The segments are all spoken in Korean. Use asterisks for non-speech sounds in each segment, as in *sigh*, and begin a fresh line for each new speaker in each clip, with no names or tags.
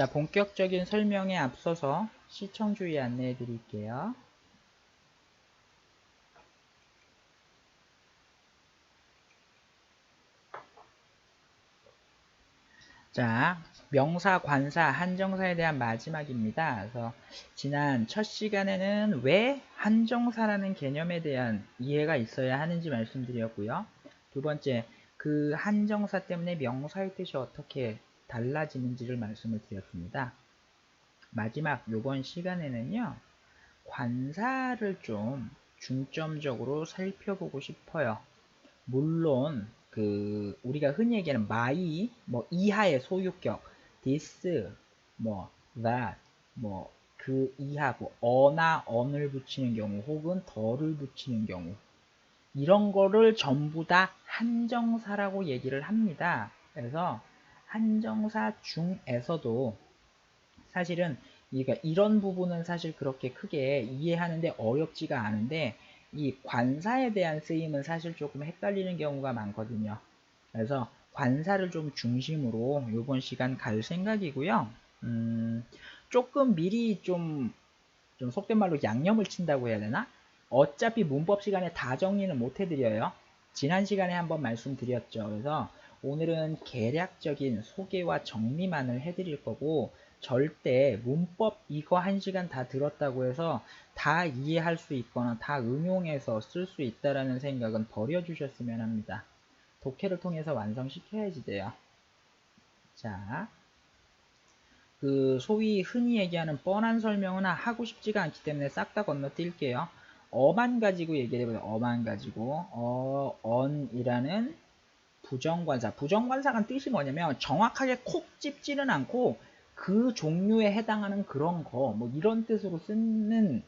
자, 본격적인 설명에 앞서서 시청 주의 안내해 드릴게요. 자, 명사, 관사, 한정사에 대한 마지막입니다. 그래서 지난 첫 시간에는 왜 한정사라는 개념에 대한 이해가 있어야 하는지 말씀드렸고요. 두 번째, 그 한정사 때문에 명사의 뜻이 어떻게 달라지는지를 말씀을 드렸습니다. 마지막 요번 시간에는요. 관사를 좀 중점적으로 살펴보고 싶어요. 물론 그 우리가 흔히 얘기하는 마이 뭐 이하의 소유격 this 뭐 that 뭐 그 이하 뭐 어나 언을 붙이는 경우 혹은 더를 붙이는 경우 이런 거를 전부 다 한정사라고 얘기를 합니다. 그래서 한정사 중에서도 사실은 그러니까 이런 부분은 사실 그렇게 크게 이해하는데 어렵지가 않은데 이 관사에 대한 쓰임은 사실 조금 헷갈리는 경우가 많거든요. 그래서 관사를 좀 중심으로 이번 시간 갈 생각이고요. 음, 조금 미리 좀, 좀 속된 말로 양념을 친다고 해야 되나? 어차피 문법 시간에 다 정리는 못 해드려요. 지난 시간에 한번 말씀드렸죠. 그래서 오늘은 개략적인 소개와 정리만을 해드릴 거고 절대 문법 이거 한 시간 다 들었다고 해서 다 이해할 수 있거나 다 응용해서 쓸 수 있다라는 생각은 버려주셨으면 합니다. 독해를 통해서 완성시켜야지 돼요. 자, 그 소위 흔히 얘기하는 뻔한 설명은 하고 싶지가 않기 때문에 싹 다 건너뛸게요. 어만 가지고 얘기를 해보자. 어만 가지고 어, 언이라는 부정관사. 부정관사가 뜻이 뭐냐면 정확하게 콕 집지는 않고 그 종류에 해당하는 그런 거, 뭐 이런 뜻으로 쓰는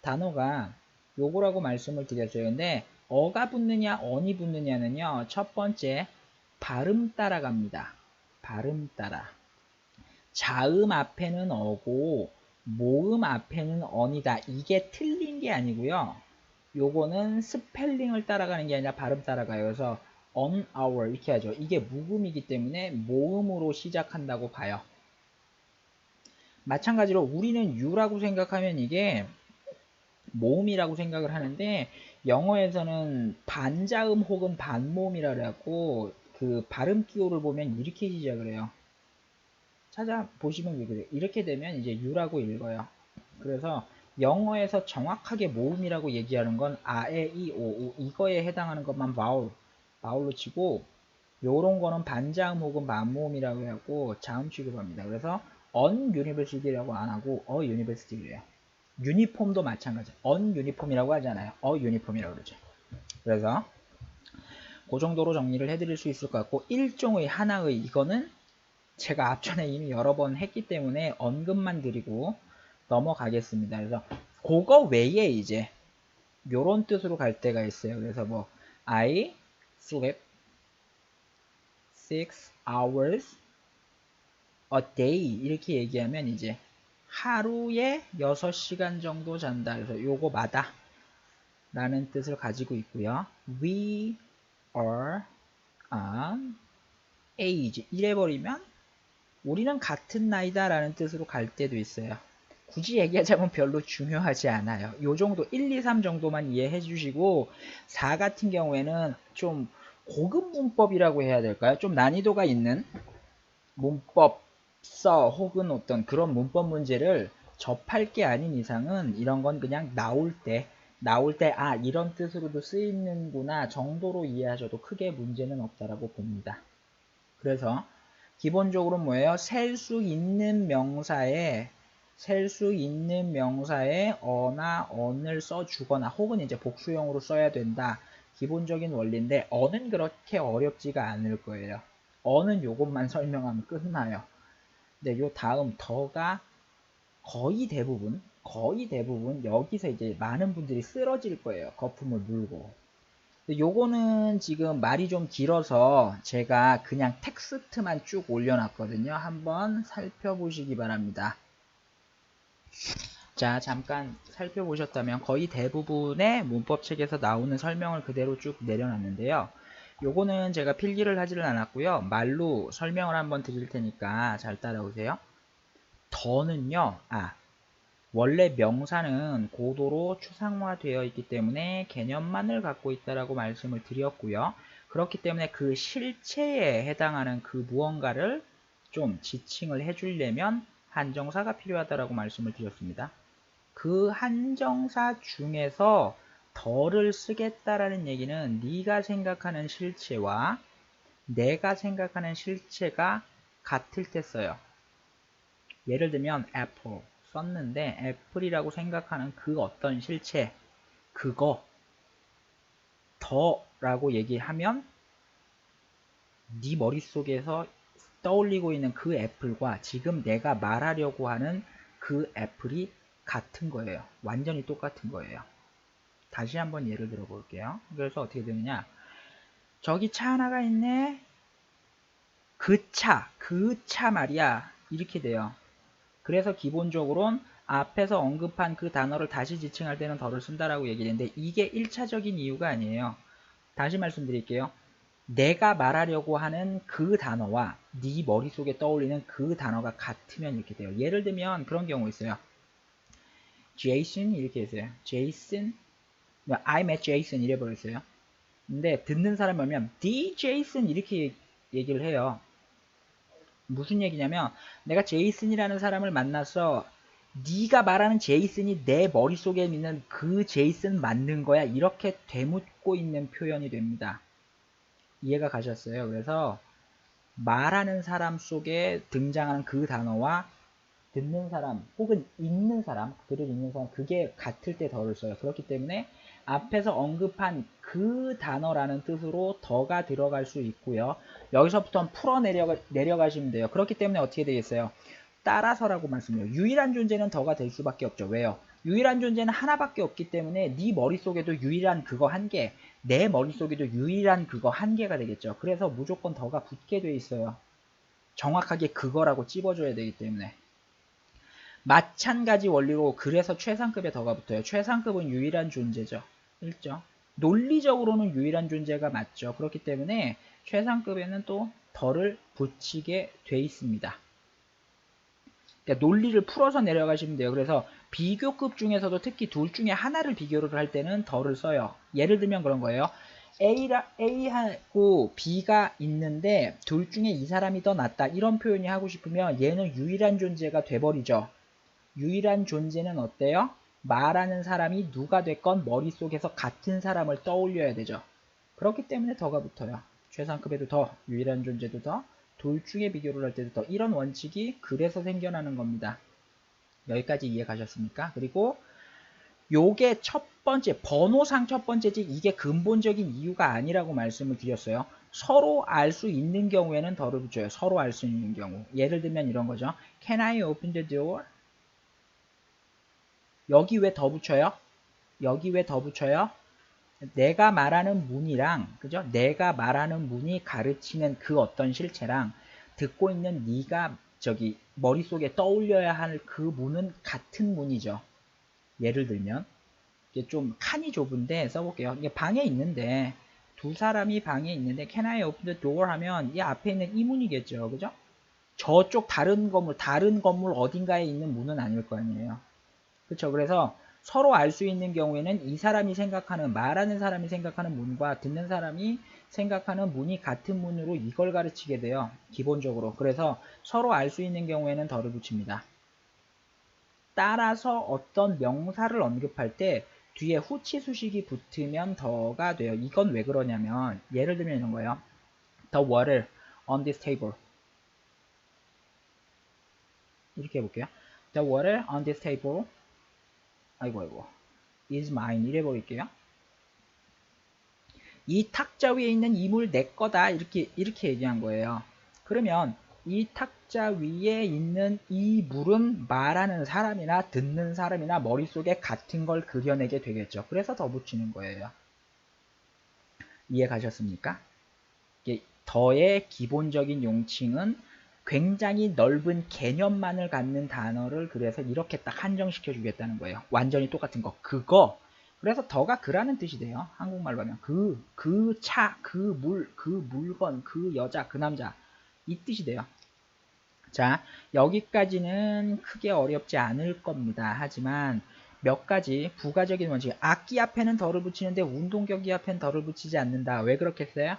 단어가 요거라고 말씀을 드렸어요. 근데 어가 붙느냐, 언이 붙느냐는요. 첫 번째, 발음 따라갑니다. 발음 따라. 자음 앞에는 어고 모음 앞에는 언이다. 이게 틀린 게 아니고요. 요거는 스펠링을 따라가는 게 아니라 발음 따라가요. 그래서 on our 이렇게 하죠. 이게 묵음이기 때문에 모음으로 시작한다고 봐요. 마찬가지로 우리는 you라고 생각하면 이게 모음이라고 생각을 하는데 영어에서는 반자음 혹은 반모음이라 그래갖고 그 발음 기호를 보면 이렇게 시작을 해요. 찾아보시면 그래요. 이렇게 되면 이제 you라고 읽어요. 그래서 영어에서 정확하게 모음이라고 얘기하는 건 아에 이오 이거에 해당하는 것만 바울 바울로 치고 요런 거는 반자음 혹은 반모음이라고 해갖고 자음 취급합니다. 그래서 university라고 안 하고 해요. 유니폼도 마찬가지. 유니폼이라고 하잖아요. a 유니폼이라고 그러죠. 그래서 그 정도로 정리를 해드릴 수 있을 것 같고 일종의 하나의 이거는 제가 앞전에 이미 여러 번 했기 때문에 언급만 드리고 넘어가겠습니다. 그래서 그거 외에 이제 요런 뜻으로 갈 때가 있어요. 그래서 뭐 I sleep six hours a day 이렇게 얘기하면 이제 하루에 6시간 정도 잔다. 그래서 요거마다 라는 뜻을 가지고 있고요. We are an age 이래버리면 우리는 같은 나이다 라는 뜻으로 갈 때도 있어요. 굳이 얘기하자면 별로 중요하지 않아요. 요 정도 1, 2, 3 정도만 이해해 주시고 4 같은 경우에는 좀 고급 문법이라고 해야 될까요? 좀 난이도가 있는 문법 써 혹은 어떤 그런 문법 문제를 접할 게 아닌 이상은 이런 건 그냥 나올 때 나올 때 아 이런 뜻으로도 쓰이는구나 정도로 이해하셔도 크게 문제는 없다라고 봅니다. 그래서 기본적으로 뭐예요? 셀 수 있는 명사에 셀 수 있는 명사에 어나 언을 써주거나 혹은 이제 복수형으로 써야 된다. 기본적인 원리인데 어는 그렇게 어렵지가 않을 거예요. 어는 요것만 *laughs* 설명하면 끝나요. 네, 요 다음 더가 거의 대부분 거의 대부분 여기서 이제 많은 분들이 쓰러질 거예요. 거품을 물고. 요거는 지금 말이 좀 길어서 제가 그냥 텍스트만 쭉 올려놨거든요. 한번 살펴보시기 바랍니다. 자, 잠깐 살펴보셨다면 거의 대부분의 문법책에서 나오는 설명을 그대로 쭉 내려놨는데요. 요거는 제가 필기를 하지를 않았고요. 말로 설명을 한번 드릴 테니까 잘 따라오세요. 더는요, 아, 원래 명사는 고도로 추상화되어 있기 때문에 개념만을 갖고 있다라고 말씀을 드렸고요. 그렇기 때문에 그 실체에 해당하는 그 무언가를 좀 지칭을 해주려면 한정사가 필요하다라고 말씀을 드렸습니다. 그 한정사 중에서 덜을 쓰겠다라는 얘기는 네가 생각하는 실체와 내가 생각하는 실체가 같을 때 써요. 예를 들면 애플 썼는데 애플이라고 생각하는 그 어떤 실체 그거 더 라고 얘기하면 네 머릿속에서 떠올리고 있는 그 애플과 지금 내가 말하려고 하는 그 애플이 같은 거예요. 완전히 똑같은 거예요. 다시 한번 예를 들어 볼게요. 그래서 어떻게 되느냐. 저기 차 하나가 있네. 그 차, 그 차 말이야. 이렇게 돼요. 그래서 기본적으로는 앞에서 언급한 그 단어를 다시 지칭할 때는 덜을 쓴다라고 얘기했는데 이게 1차적인 이유가 아니에요. 다시 말씀드릴게요. 내가 말하려고 하는 그 단어와 네 머릿속에 떠올리는 그 단어가 같으면 이렇게 돼요. 예를 들면 그런 경우 있어요. 제이슨 이렇게 했어요. 제이슨 I met Jason 이래 버렸어요. 근데 듣는 사람이 오면 D Jason 이렇게 얘기를 해요. 무슨 얘기냐면 내가 제이슨이라는 사람을 만나서 네가 말하는 제이슨이 내 머릿속에 있는 그 제이슨 맞는 거야 이렇게 되묻고 있는 표현이 됩니다. 이해가 가셨어요? 그래서 말하는 사람 속에 등장하는 그 단어와 듣는 사람 혹은 읽는 사람 글을 읽는 사람 그게 같을 때 더를 써요. 그렇기 때문에 앞에서 언급한 그 단어라는 뜻으로 더가 들어갈 수 있고요. 여기서부터 풀어 내려가, 내려가시면 돼요. 그렇기 때문에 어떻게 되겠어요? 따라서라고 말씀해요. 유일한 존재는 더가 될 수밖에 없죠. 왜요? 유일한 존재는 하나밖에 없기 때문에 네 머릿속에도 유일한 그거 한 개, 내 머릿속에도 유일한 그거 한 개가 되겠죠. 그래서 무조건 더가 붙게 돼 있어요. 정확하게 그거라고 찝어줘야 되기 때문에. 마찬가지 원리로 그래서 최상급에 더가 붙어요. 최상급은 유일한 존재죠. 1죠. 논리적으로는 유일한 존재가 맞죠. 그렇기 때문에 최상급에는 또 덜을 붙이게 돼 있습니다. 그러니까 논리를 풀어서 내려가시면 돼요. 그래서 비교급 중에서도 특히 둘 중에 하나를 비교를 할 때는 덜을 써요. 예를 들면 그런 거예요. A라, A하고 B가 있는데 둘 중에 이 사람이 더 낫다. 이런 표현이 하고 싶으면 얘는 유일한 존재가 돼버리죠. 유일한 존재는 어때요? 말하는 사람이 누가 됐건 머릿속에서 같은 사람을 떠올려야 되죠. 그렇기 때문에 더가 붙어요. 최상급에도 더, 유일한 존재도 더, 둘 중에 비교를 할 때도 더. 이런 원칙이 그래서 생겨나는 겁니다. 여기까지 이해 가셨습니까? 그리고 요게 첫 번째, 번호상 첫 번째지 이게 근본적인 이유가 아니라고 말씀을 드렸어요. 서로 알 수 있는 경우에는 더를 붙여요. 서로 알 수 있는 경우. 예를 들면 이런 거죠. Can I open the door? 여기 왜 더 붙여요? 여기 왜 더 붙여요? 내가 말하는 문이랑 그죠? 내가 말하는 문이 가르치는 그 어떤 실체랑 듣고 있는 네가 저기 머릿속에 떠올려야 할 그 문은 같은 문이죠. 예를 들면 이게 좀 칸이 좁은데 써볼게요. 이게 방에 있는데 두 사람이 방에 있는데 Can I open the door 하면 이 앞에 있는 이 문이겠죠. 그죠? 저쪽 다른 건물 다른 건물 어딘가에 있는 문은 아닐 거 아니에요. 그렇죠. 그래서 서로 알 수 있는 경우에는 이 사람이 생각하는 말하는 사람이 생각하는 문과 듣는 사람이 생각하는 문이 같은 문으로 이걸 가르치게 돼요. 기본적으로. 그래서 서로 알 수 있는 경우에는 덜을 붙입니다. 따라서 어떤 명사를 언급할 때 뒤에 후치 수식이 붙으면 더가 돼요. 이건 왜 그러냐면 예를 들면 이런 거예요. The water on this table. 이렇게 해볼게요. The water on this table 아이고 아이고 is mine 이래 버릴게요. 이 탁자 위에 있는 이물 내 거다 이렇게 이렇게 얘기한 거예요. 그러면 이 탁자 위에 있는 이 물은 말하는 사람이나 듣는 사람이나 머릿속에 같은 걸 그려내게 되겠죠. 그래서 더 붙이는 거예요. 이해 가셨습니까? 더의 기본적인 용칭은 굉장히 넓은 개념만을 갖는 단어를 그래서 이렇게 딱 한정시켜 주겠다는 거예요. 완전히 똑같은 거. 그거. 그래서 더가 그라는 뜻이 돼요. 한국말로 하면 그, 그 차, 그 물, 그 물건, 그 여자, 그 남자 이 뜻이 돼요. 자, 여기까지는 크게 어렵지 않을 겁니다. 하지만 몇 가지 부가적인 원칙. 악기 앞에는 덜을 붙이는데 운동경기 앞에는 덜을 붙이지 않는다. 왜 그렇겠어요?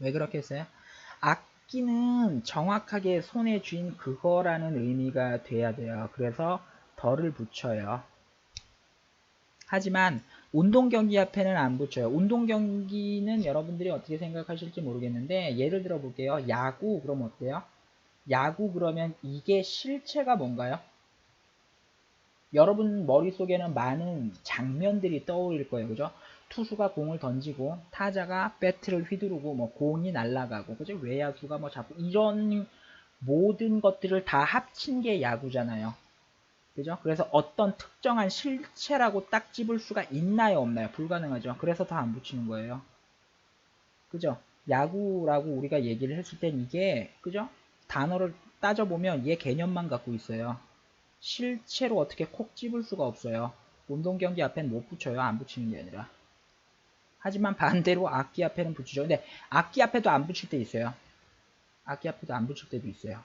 왜 그렇겠어요? 악 기는 정확하게 손에 쥔 그거라는 의미가 돼야 돼요. 그래서 덜을 붙여요. 하지만 운동 경기 앞에는 안 붙여요. 운동 경기는 여러분들이 어떻게 생각하실지 모르겠는데 예를 들어 볼게요. 야구 그럼 어때요? 야구 그러면 이게 실체가 뭔가요? 여러분 머릿속에는 많은 장면들이 떠오를 거예요. 그죠? 투수가 공을 던지고 타자가 배트를 휘두르고 뭐 공이 날아가고 그죠? 외야수가 뭐 잡고 이런 모든 것들을 다 합친 게 야구잖아요. 그죠? 그래서 어떤 특정한 실체라고 딱 집을 수가 있나요? 없나요? 불가능하죠. 그래서 더안 붙이는 거예요. 그죠? 야구라고 우리가 얘기를 했을 땐 이게, 그죠? 단어를 따져보면 얘 개념만 갖고 있어요. 실체로 어떻게 콕 집을 수가 없어요. 운동 경기 앞엔 못 붙여요. 안 붙이는 게 아니라. 하지만 반대로 악기 앞에는 붙이죠. 근데 악기 앞에도 안 붙일 때 있어요. 악기 앞에도 안 붙일 때도 있어요.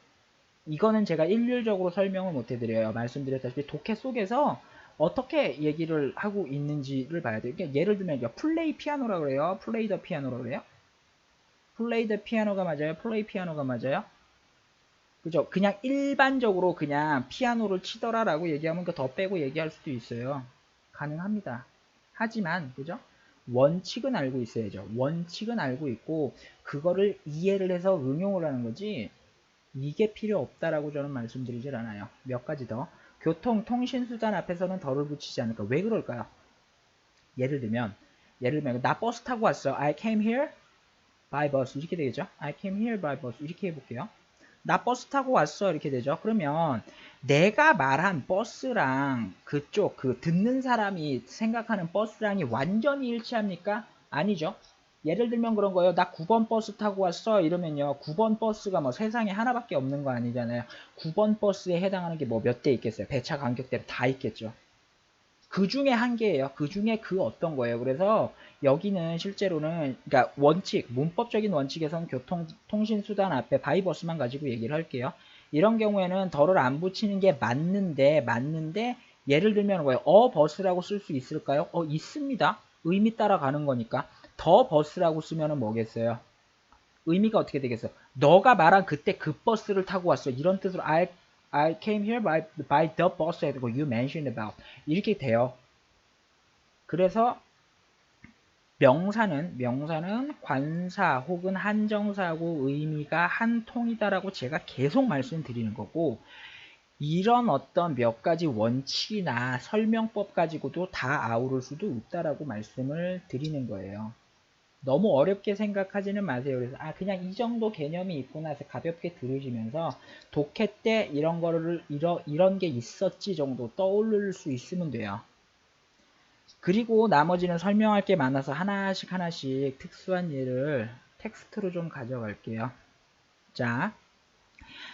이거는 제가 일률적으로 설명을 못 해드려요. 말씀드렸다시피 독해 속에서 어떻게 얘기를 하고 있는지를 봐야 돼요. 그러니까 예를 들면 플레이 피아노라 그래요. 플레이 더 피아노라 그래요. 플레이 더 피아노가 맞아요. 플레이 피아노가 맞아요. 그죠? 그냥 일반적으로 그냥 피아노를 치더라라고 얘기하면 그 더 빼고 얘기할 수도 있어요. 가능합니다. 하지만 그죠? 원칙은 알고 있어야죠. 원칙은 알고 있고 그거를 이해를 해서 응용을 하는 거지 이게 필요 없다라고 저는 말씀드리질 않아요. 몇 가지 더. 교통, 통신 수단 앞에서는 덜을 붙이지 않을까. 왜 그럴까요? 예를 들면, 예를 들면, 나 버스 타고 왔어. I came here by bus. 이렇게 되겠죠? I came here by bus. 이렇게 해볼게요. 나 버스 타고 왔어. 이렇게 되죠? 그러면, 내가 말한 버스랑 그쪽, 그 듣는 사람이 생각하는 버스랑이 완전히 일치합니까? 아니죠. 예를 들면 그런 거예요. 나 9번 버스 타고 왔어. 이러면요. 9번 버스가 뭐 세상에 하나밖에 없는 거 아니잖아요. 9번 버스에 해당하는 게 뭐 몇 대 있겠어요. 배차 간격대로 다 있겠죠. 그 중에 한 개예요. 그 중에 그 어떤 거예요. 그래서 여기는 실제로는 그러니까 원칙, 문법적인 원칙에서는 교통 통신 수단 앞에 바이버스만 가지고 얘기를 할게요. 이런 경우에는 덜을 안 붙이는 게 맞는데 맞는데 예를 들면 뭐예요? 어 버스라고 쓸 수 있을까요? 어 있습니다. 의미 따라 가는 거니까. 더 버스라고 쓰면은 뭐겠어요? 의미가 어떻게 되겠어요? 너가 말한 그때 그 버스를 타고 왔어. 이런 뜻으로 I, I came here by, by the bus 해고 you mentioned about 이렇게 돼요. 그래서 명사는 명사는 관사 혹은 한정사하고 의미가 한 통이다라고 제가 계속 말씀드리는 거고 이런 어떤 몇 가지 원칙이나 설명법 가지고도 다 아우를 수도 있다라고 말씀을 드리는 거예요. 너무 어렵게 생각하지는 마세요. 그래서 아 그냥 이 정도 개념이 있구나 해서 가볍게 들으시면서 독해 때 이런 거를 이러, 이런 게 있었지 정도 떠올릴 수 있으면 돼요. 그리고 나머지는 설명할 게 많아서 하나씩 하나씩 특수한 예를 텍스트로 좀 가져갈게요. 자,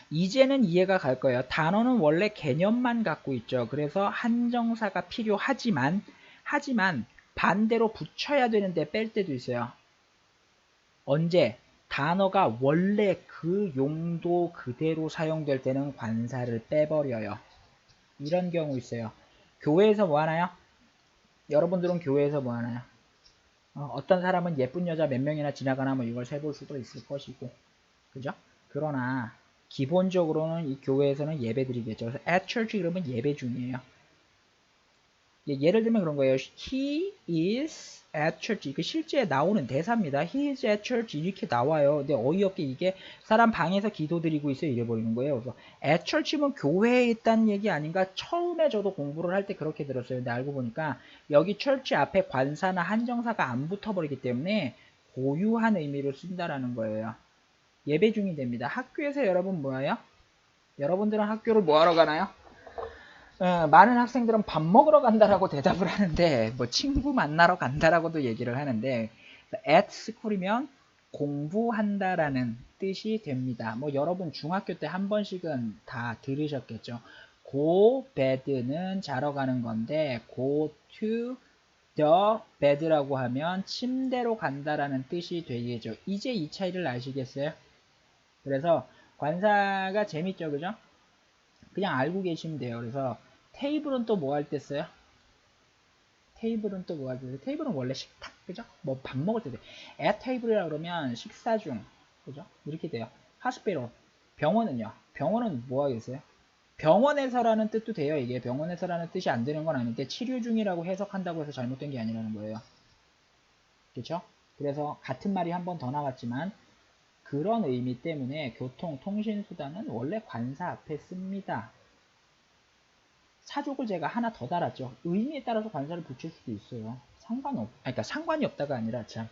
이제는 이해가 갈 거예요. 단어는 원래 개념만 갖고 있죠. 그래서 한정사가 필요하지만 하지만 반대로 붙여야 되는데 뺄 때도 있어요. 언제? 단어가 원래 그 용도 그대로 사용될 때는 관사를 빼버려요. 이런 경우 있어요. 교회에서 뭐 하나요? 여러분들은 교회에서 뭐 하나요? 어, 떤 사람은 예쁜 여자 몇 명이나 지나가나 뭐 이걸 세볼 수도 있을 것이고 그죠? 그러나 기본적으로는 이 교회에서는 예배 드리겠죠. 그래서 at church 그러면 예배 중이에요. 예, 예를 들면 그런 거예요. He is at church. 이게 실제 나오는 대사입니다. He is at church. 이렇게 나와요. 근데 어이없게 이게 사람 방에서 기도 드리고 있어요. 이래버리는 거예요. 그래서 at church면 교회에 있다는 얘기 아닌가? 처음에 저도 공부를 할 때 그렇게 들었어요. 근데 알고 보니까 여기 church 앞에 관사나 한정사가 안 붙어버리기 때문에 고유한 의미로 쓴다라는 거예요. 예배 중이 됩니다. 학교에서 여러분 뭐예요? 여러분들은 학교를 뭐하러 가나요? 어, 많은 학생들은 밥 먹으러 간다라고 대답을 하는데 뭐 친구 만나러 간다라고도 얘기를 하는데 at school이면 공부한다라는 뜻이 됩니다. 뭐 여러분 중학교 때 한 번씩은 다 들으셨겠죠. go bed는 자러 가는 건데 go to the bed라고 하면 침대로 간다라는 뜻이 되겠죠. 이제 이 차이를 아시겠어요? 그래서 관사가 재밌죠, 그죠? 그냥 알고 계시면 돼요. 그래서 테이블은 또 뭐 할 때 써요? 테이블은 또 뭐 할 때 써요? 테이블은 원래 식탁, 그죠? 뭐 밥 먹을 때 돼. 애 테이블이라 그러면 식사 중, 그죠? 이렇게 돼요. 하스피로 병원은요? 병원은 뭐 하겠어요? 병원에서라는 뜻도 돼요. 이게 병원에서라는 뜻이 안 되는 건 아닌데 치료 중이라고 해석한다고 해서 잘못된 게 아니라는 거예요. 그렇죠? 그래서 같은 말이 한 번 더 나왔지만 그런 의미 때문에 교통, 통신 수단은 원래 관사 앞에 씁니다. 사족을 제가 하나 더 달았죠. 의미에 따라서 관사를 붙일 수도 있어요. 상관없, 그러니까 상관이 없다가 아니라 참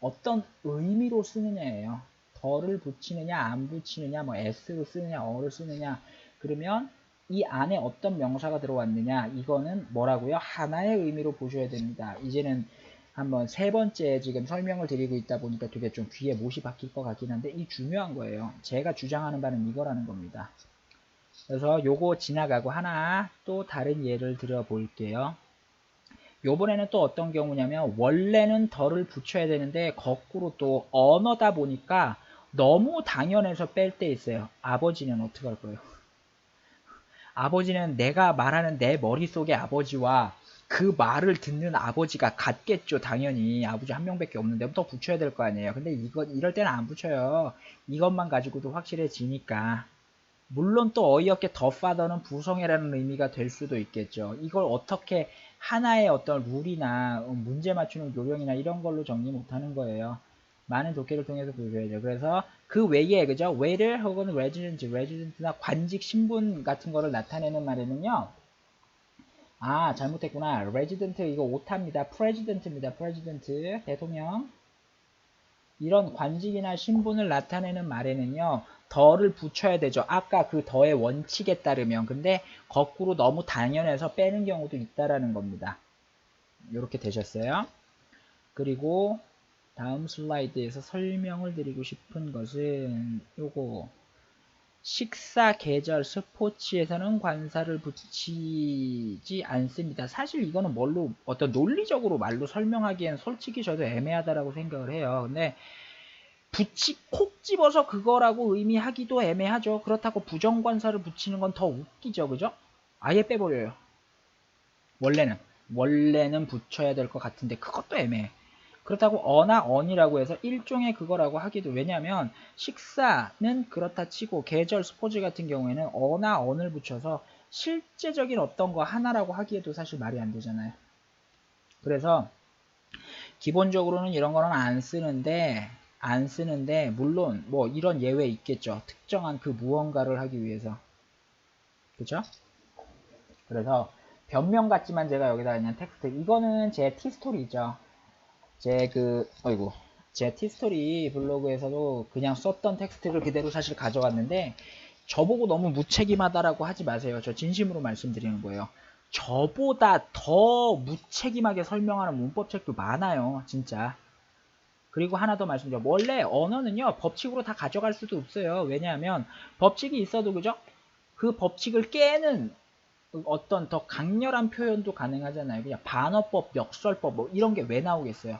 어떤 의미로 쓰느냐예요. 덜을 붙이느냐, 안 붙이느냐, 뭐 s로 쓰느냐, 어를 쓰느냐. 그러면 이 안에 어떤 명사가 들어왔느냐, 이거는 뭐라고요? 하나의 의미로 보셔야 됩니다. 이제는 한번 세 번째 지금 설명을 드리고 있다 보니까 되게 좀 귀에 못이 박힐 것 같긴 한데 이 중요한 거예요. 제가 주장하는 바는 이거라는 겁니다. 그래서 요거 지나가고 하나 또 다른 예를 들어 볼게요. 요번에는 또 어떤 경우냐면 원래는 덜을 붙여야 되는데 거꾸로 또 언어다 보니까 너무 당연해서 뺄 때 있어요. 아버지는 어떻게 할 거예요? 아버지는 내가 말하는 내 머릿속의 아버지와 그 말을 듣는 아버지가 같겠죠 당연히 아버지 한 명밖에 없는데 또 붙여야 될 거 아니에요 근데 이거 이럴 때는 안 붙여요 이것만 가지고도 확실해지니까 물론 또 어이없게 더 파더는 부성애라는 의미가 될 수도 있겠죠. 이걸 어떻게 하나의 어떤 룰이나 문제 맞추는 요령이나 이런 걸로 정리 못하는 거예요. 많은 독해를 통해서 보셔야죠 그래서 그 외에 그죠? 외를 혹은 레지던트 레지던트나 관직 신분 같은 거를 나타내는 말에는요 아 잘못했구나. 레지던트 이거 오타입니다. 프레지던트입니다. 프레지던트 대통령. 이런 관직이나 신분을 나타내는 말에는요 더를 붙여야 되죠. 아까 그 더의 원칙에 따르면. 근데 거꾸로 너무 당연해서 빼는 경우도 있다라는 겁니다. 이렇게 되셨어요. 그리고 다음 슬라이드에서 설명을 드리고 싶은 것은 요거. 식사, 계절, 스포츠에서는 관사를 붙이지 않습니다. 사실 이거는 뭘로 어떤 논리적으로 말로 설명하기엔 솔직히 저도 애매하다라고 생각을 해요. 근데 붙이 콕 집어서 그거라고 의미하기도 애매하죠. 그렇다고 부정관사를 붙이는 건 더 웃기죠. 그죠? 아예 빼버려요. 원래는 원래는 붙여야 될 것 같은데 그것도 애매해. 그렇다고 어나 언이라고 해서 일종의 그거라고 하기도 왜냐하면 식사는 그렇다 치고 계절 스포츠 같은 경우에는 어나 언을 붙여서 실제적인 어떤 거 하나라고 하기에도 사실 말이 안 되잖아요. 그래서 기본적으로는 이런 거는 안 쓰는데 안 쓰는데 물론 뭐 이런 예외 있겠죠. 특정한 그 무언가를 하기 위해서. 그죠? 그래서 변명 같지만 제가 여기다 그냥 텍스트 이거는 제 티스토리죠. 제 그, 어이구, 제 티스토리 블로그에서도 그냥 썼던 텍스트를 그대로 사실 가져갔는데, 저보고 너무 무책임하다라고 하지 마세요. 저 진심으로 말씀드리는 거예요. 저보다 더 무책임하게 설명하는 문법책도 많아요. 진짜. 그리고 하나 더 말씀드려. 원래 언어는요, 법칙으로 다 가져갈 수도 없어요. 왜냐하면, 법칙이 있어도, 그죠? 그 법칙을 깨는 어떤 더 강렬한 표현도 가능하잖아요. 그냥 반어법, 역설법 뭐 이런 게 왜 나오겠어요?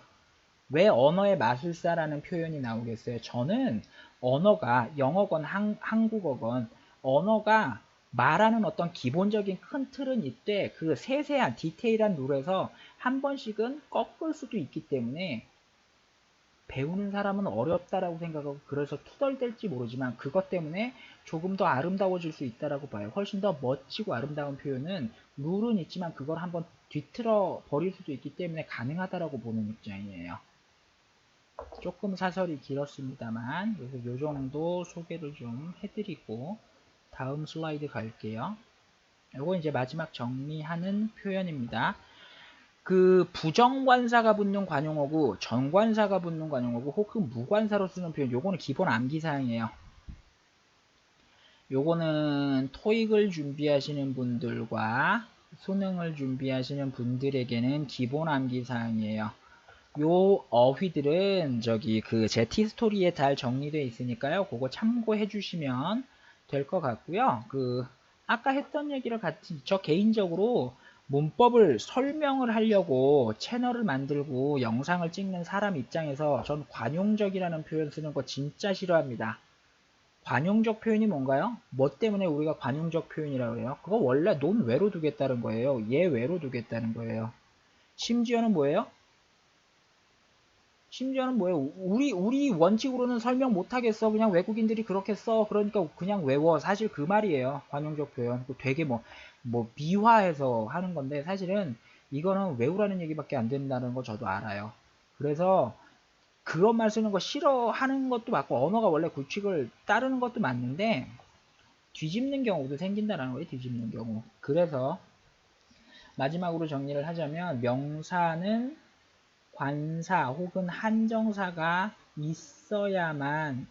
왜 언어의 마술사라는 표현이 나오겠어요? 저는 언어가 영어건 한, 한국어건 언어가 말하는 어떤 기본적인 큰 틀은 있되 그 세세한 디테일한 룰에서 한 번씩은 꺾을 수도 있기 때문에 배우는 사람은 어렵다라고 생각하고 그래서 투덜댈지 모르지만 그것 때문에 조금 더 아름다워질 수 있다라고 봐요. 훨씬 더 멋지고 아름다운 표현은 룰은 있지만 그걸 한번 뒤틀어 버릴 수도 있기 때문에 가능하다라고 보는 입장이에요. 조금 사설이 길었습니다만 그래서 요 정도 소개를 좀 해드리고 다음 슬라이드 갈게요. 이거 이제 마지막 정리하는 표현입니다. 그 부정관사가 붙는 관용어고 전관사가 붙는 관용어고 혹은 무관사로 쓰는 표현 요거는 기본 암기사항이에요. 요거는 토익을 준비하시는 분들과 수능을 준비하시는 분들에게는 기본 암기사항이에요. 요 어휘들은 저기 그 제 티 스토리에 잘 정리되어 있으니까요. 그거 참고해 주시면 될 것 같고요. 그 아까 했던 얘기를 같이 저 개인적으로 문법을 설명을 하려고 채널을 만들고 영상을 찍는 사람 입장에서 전 관용적이라는 표현 쓰는 거 진짜 싫어합니다. 관용적 표현이 뭔가요? 뭐 때문에 우리가 관용적 표현이라고 해요? 그거 원래 논 외로 두겠다는 거예요. 얘 외로 두겠다는 거예요. 심지어는 뭐예요? 심지어는 뭐예요? 우리 우리 원칙으로는 설명 못 하겠어. 그냥 외국인들이 그렇게 써. 그러니까 그냥 외워. 사실 그 말이에요. 관용적 표현. 되게 뭐 뭐 미화해서 하는 건데 사실은 이거는 외우라는 얘기밖에 안 된다는 거 저도 알아요. 그래서 그런 말 쓰는 거 싫어하는 것도 맞고 언어가 원래 규칙을 따르는 것도 맞는데 뒤집는 경우도 생긴다는 거예요. 뒤집는 경우. 그래서 마지막으로 정리를 하자면 명사는 관사 혹은 한정사가 있어야만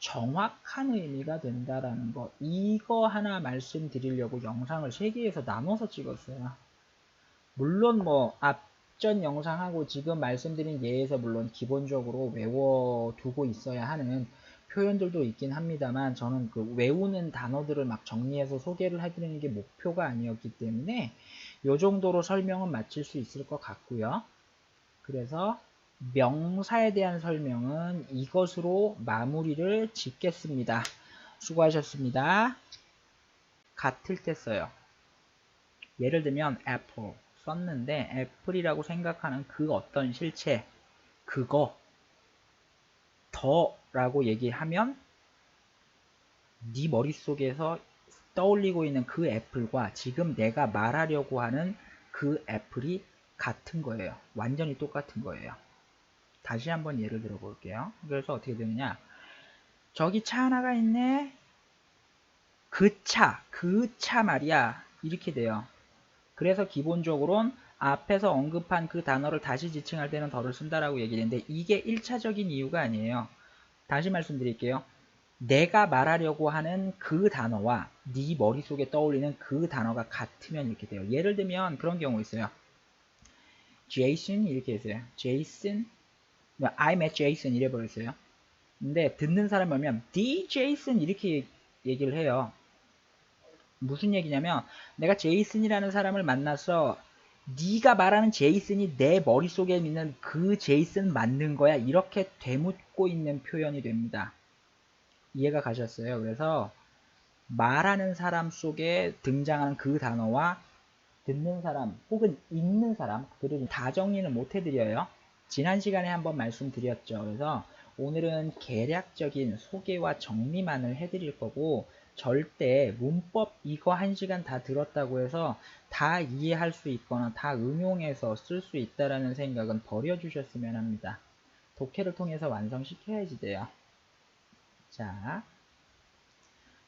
정확한 의미가 된다라는 거 이거 하나 말씀드리려고 영상을 3개에서 나눠서 찍었어요. 물론 뭐 앞전 영상하고 지금 말씀드린 예에서 물론 기본적으로 외워두고 있어야 하는 표현들도 있긴 합니다만 저는 그 외우는 단어들을 막 정리해서 소개를 해드리는 게 목표가 아니었기 때문에 이 정도로 설명은 마칠 수 있을 것 같고요. 그래서 명사에 대한 설명은 이것으로 마무리를 짓겠습니다. 수고하셨습니다. 같을 때 써요. 예를 들면 apple 썼는데 애플이라고 생각하는 그 어떤 실체 그거 더 라고 얘기하면 네 머릿속에서 떠올리고 있는 그 애플과 지금 내가 말하려고 하는 그 애플이 같은 거예요. 완전히 똑같은 거예요. 다시 한번 예를 들어 볼게요. 그래서 어떻게 되느냐. 저기 차 하나가 있네. 그 차, 그 차 말이야. 이렇게 돼요. 그래서 기본적으로는 앞에서 언급한 그 단어를 다시 지칭할 때는 더를 쓴다라고 얘기했는데 이게 1차적인 이유가 아니에요. 다시 말씀드릴게요. 내가 말하려고 하는 그 단어와 네 머릿속에 떠올리는 그 단어가 같으면 이렇게 돼요. 예를 들면 그런 경우 있어요. 제이슨 이렇게 했어요. 제이슨 I met Jason 이래 버렸어요. 근데 듣는 사람이 오면 D Jason 이렇게 얘기를 해요. 무슨 얘기냐면 내가 제이슨이라는 사람을 만나서 네가 말하는 제이슨이 내 머릿속에 있는 그 제이슨 맞는 거야 이렇게 되묻고 있는 표현이 됩니다. 이해가 가셨어요? 그래서 말하는 사람 속에 등장하는 그 단어와 듣는 사람 혹은 읽는 사람 그들은 다 정리는 못 해드려요. 지난 시간에 한번 말씀드렸죠. 그래서 오늘은 개략적인 소개와 정리만을 해드릴 거고 절대 문법 이거 한 시간 다 들었다고 해서 다 이해할 수 있거나 다 응용해서 쓸 수 있다라는 생각은 버려주셨으면 합니다. 독해를 통해서 완성시켜야지 돼요. 자,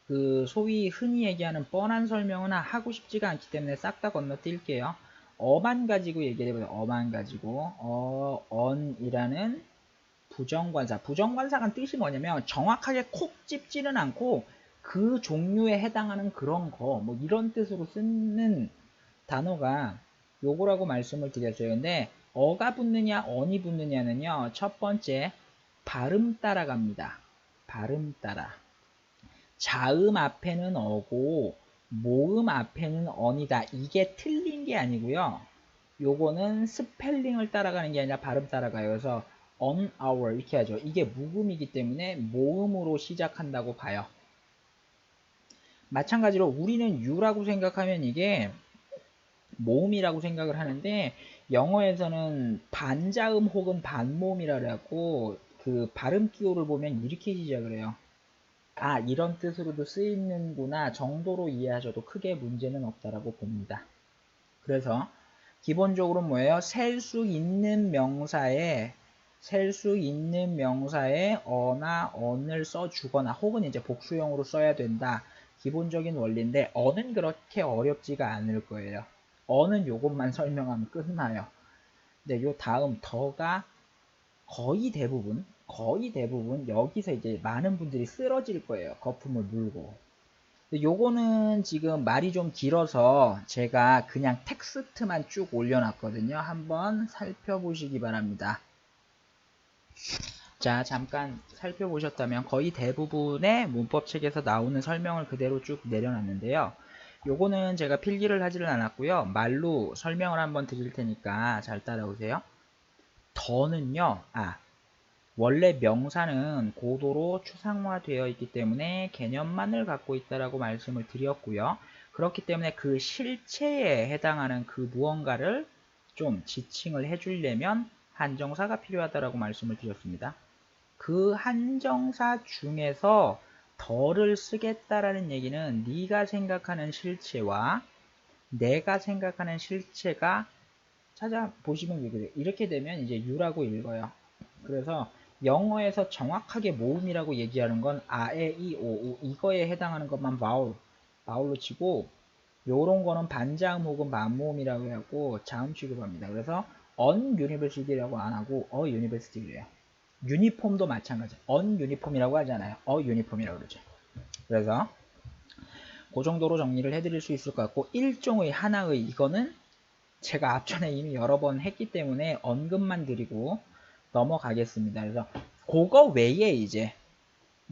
그 소위 흔히 얘기하는 뻔한 설명은 하고 싶지가 않기 때문에 싹 다 건너뛸게요. 어만 가지고 얘기를 해보세요. 어만 가지고 어, 언이라는 부정관사. 부정관사가 뜻이 뭐냐면 정확하게 콕 집지는 않고 그 종류에 해당하는 그런 거, 뭐 이런 뜻으로 쓰는 단어가 요거라고 말씀을 드렸어요. 근데 어가 붙느냐, 언이 붙느냐는요. 첫 번째 발음 따라갑니다. 발음 따라. 자음 앞에는 어고 모음 앞에는 언이다. 이게 틀린 게 아니고요. 요거는 스펠링을 따라가는 게 아니라 발음 따라가요. 그래서 on our 이렇게 하죠. 이게 묵음이기 때문에 모음으로 시작한다고 봐요. 마찬가지로 우리는 you라고 생각하면 이게 모음이라고 생각을 하는데 영어에서는 반자음 혹은 반모음이라고 그 발음 기호를 보면 이렇게 시작을 해요. 아 이런 뜻으로도 쓰이는구나 정도로 이해하셔도 크게 문제는 없다라고 봅니다. 그래서 기본적으로 뭐예요? 셀 수 있는 명사에 셀 수 있는 명사에 어나 언을 써주거나 혹은 이제 복수형으로 써야 된다. 기본적인 원리인데 어는 그렇게 어렵지가 않을 거예요. 어는 요것만 *laughs* 설명하면 끝나요. 근데 요 다음 더가 거의 대부분 거의 대부분 여기서 이제 많은 분들이 쓰러질 거예요. 거품을 물고. 요거는 지금 말이 좀 길어서 제가 그냥 텍스트만 쭉 올려놨거든요. 한번 살펴보시기 바랍니다. 자, 잠깐 살펴보셨다면 거의 대부분의 문법책에서 나오는 설명을 그대로 쭉 내려놨는데요. 요거는 제가 필기를 하지를 않았고요. 말로 설명을 한번 드릴 테니까 잘 따라오세요. 더는요, 아, 원래 명사는 고도로 추상화되어 있기 때문에 개념만을 갖고 있다라고 말씀을 드렸고요. 그렇기 때문에 그 실체에 해당하는 그 무언가를 좀 지칭을 해주려면 한정사가 필요하다라고 말씀을 드렸습니다. 그 한정사 중에서 덜을 쓰겠다라는 얘기는 네가 생각하는 실체와 내가 생각하는 실체가 찾아보시면 이렇게 되면 이제 유라고 읽어요. 그래서 영어에서 정확하게 모음이라고 얘기하는 건 아, 에, 이, 오, 우 이거에 해당하는 것만 바울, 바울로 치고 요런 거는 반자음 혹은 반모음이라고 하고 자음 취급합니다. 그래서 on university라고 안 하고 a university래요. 유니폼도 마찬가지. on 유니폼이라고 하잖아요. a 유니폼이라고 그러죠. 그래서 그 정도로 정리를 해드릴 수 있을 것 같고 일종의 하나의 이거는 제가 앞전에 이미 여러 번 했기 때문에 언급만 드리고 넘어가겠습니다. 그래서 그거 외에 이제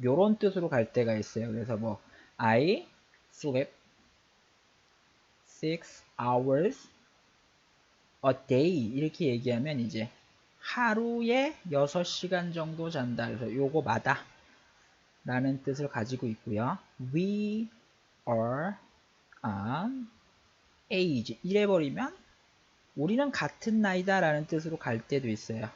요런 뜻으로 갈 때가 있어요. 그래서 뭐 I sleep six hours a day 이렇게 얘기하면 이제 하루에 6시간 정도 잔다. 그래서 요거마다 라는 뜻을 가지고 있고요. We are an age 이래버리면 우리는 같은 나이다 라는 뜻으로 갈 때도 있어요.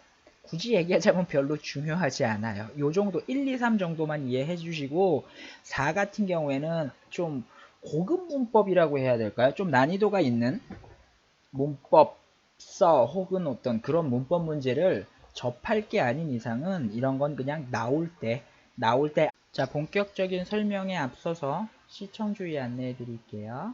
굳이 얘기하자면 별로 중요하지 않아요. 요 정도 1, 2, 3 정도만 이해해 주시고 4 같은 경우에는 좀 고급 문법이라고 해야 될까요? 좀 난이도가 있는 문법 써 혹은 어떤 그런 문법 문제를 접할 게 아닌 이상은 이런 건 그냥 나올 때 나올 때 자 본격적인 설명에 앞서서 시청 주의 안내해 드릴게요.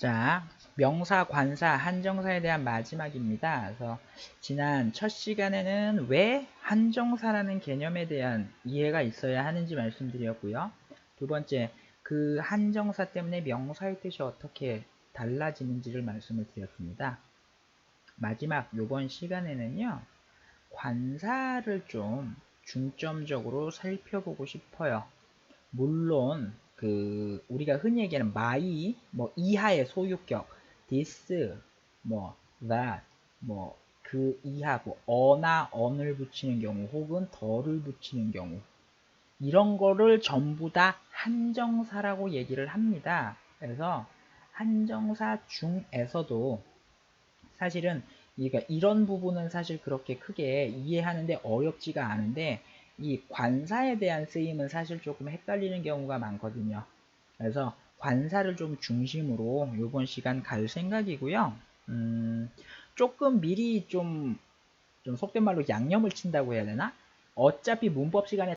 자, 명사, 관사, 한정사에 대한 마지막입니다. 그래서 지난 첫 시간에는 왜 한정사라는 개념에 대한 이해가 있어야 하는지 말씀드렸고요. 두 번째, 그 한정사 때문에 명사의 뜻이 어떻게 달라지는지를 말씀을 드렸습니다. 마지막 요번 시간에는요. 관사를 좀 중점적으로 살펴보고 싶어요. 물론 그 우리가 흔히 얘기하는 마이 뭐 이하의 소유격 this 뭐 that 뭐 그 이하 뭐 어나 언을 붙이는 경우 혹은 덜을 붙이는 경우 이런 거를 전부 다 한정사라고 얘기를 합니다. 그래서 한정사 중에서도 사실은 그러니까 이런 부분은 사실 그렇게 크게 이해하는데 어렵지가 않은데 이 관사에 대한 쓰임은 사실 조금 헷갈리는 경우가 많거든요. 그래서 관사를 좀 중심으로 이번 시간 갈 생각이고요. 음, 조금 미리 좀, 좀 속된 말로 양념을 친다고 해야 되나? 어차피 문법 시간에